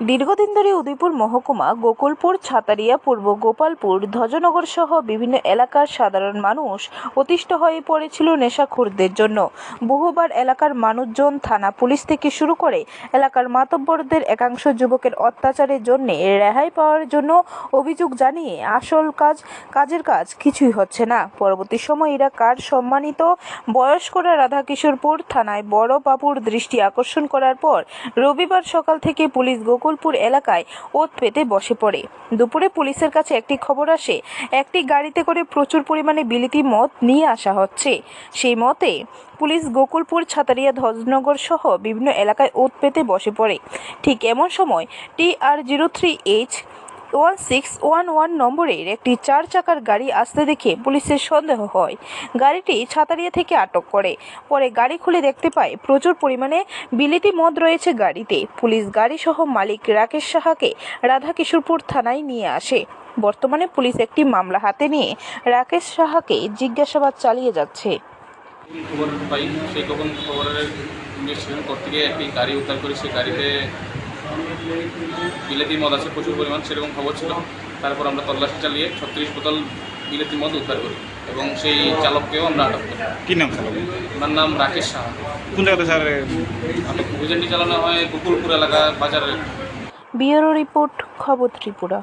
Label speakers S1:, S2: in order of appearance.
S1: দীর্ঘদিন ধরে উদয়পুর মহকুমা, গোকুলপুর, ছাতারিয়া, পূর্ব গোপালপুর, ধ্বজনগর সহ বিভিন্ন এলাকার সাধারণ মানুষ অতিষ্ঠ হয়ে পড়েছিল নেশাখোরদের জন্য। বহুবার এলাকার মানুষজন থানা পুলিশ থেকে শুরু করে এলাকার মাতব্বরদের একাংশ যুবকের অত্যাচারের জন্য রেহাই পাওয়ার জন্য অভিযোগ জানিয়ে আসল কাজ, কাজের কাজ কিছুই হচ্ছে না। পরবর্তী সময় এরা কার সম্মানিত? বয়স্করা রাধাকিশোরপুর থানায় বড় বাবুর দৃষ্টি আকর্ষণ করার পর রবিবার সকাল থেকে পুলিশ গোকুলপুর এলাকায় ওত পেতে বসে পড়ে। দুপুরে পুলিশের কাছে একটি খবর আসে, একটি গাড়িতে করে প্রচুর পরিমাণে বিলিতি মদ নিয়ে আসা হচ্ছে। সেই মতে পুলিশ গোকুলপুর, ছাতারিয়া ধ্বজনগর সহ বিভিন্ন এলাকায় ওত পেতে বসে পড়ে। ঠিক এমন সময় T R zero three H one six one one নম্বরের একটি চার চাকার গাড়ি আসতে দেখে পুলিশের সন্দেহ হয় গাড়িটি ছাতারিয়া থেকে আটক করে পরে গাড়ি খুলে দেখতে পায় প্রচুর পরিমাণে বিলিতি মদ রয়েছে গাড়িতে পুলিশ গাড়ি সহ মালিক রাকেশ সাহাকে রাধাকিশোরপুর থানায় নিয়ে আসে বর্তমানে পুলিশ একটি মামলা হাতে নিয়ে রাকেশ সাহাকে জিজ্ঞাসাবাদ চালিয়ে যাচ্ছে
S2: খবর পাই সেই গোপন খবরের ইনভেস্টিগেশন করতে গিয়ে একটি গাড়ি উদ্ধার করি সেই গাড়িতে বিলেতি মদ আছে প্রচুর পরিমাণ সেরকম খবর ছিল। তারপর আমরা তল্লাশি চালিয়ে ছত্রিশ বোতল বিলেতি মদ উদ্ধার করি এবং সেই চালককেও আমরা আটক করি।
S3: কি নাম চালক?
S2: ওনার নাম রাকেশ সাহা।
S3: কোন জায়গাতে স্যার
S2: অভিযানটি চালানো হয় গোকুলপুর এলাকা বাজারের।
S1: বিউরো রিপোর্ট খবর ত্রিপুরা।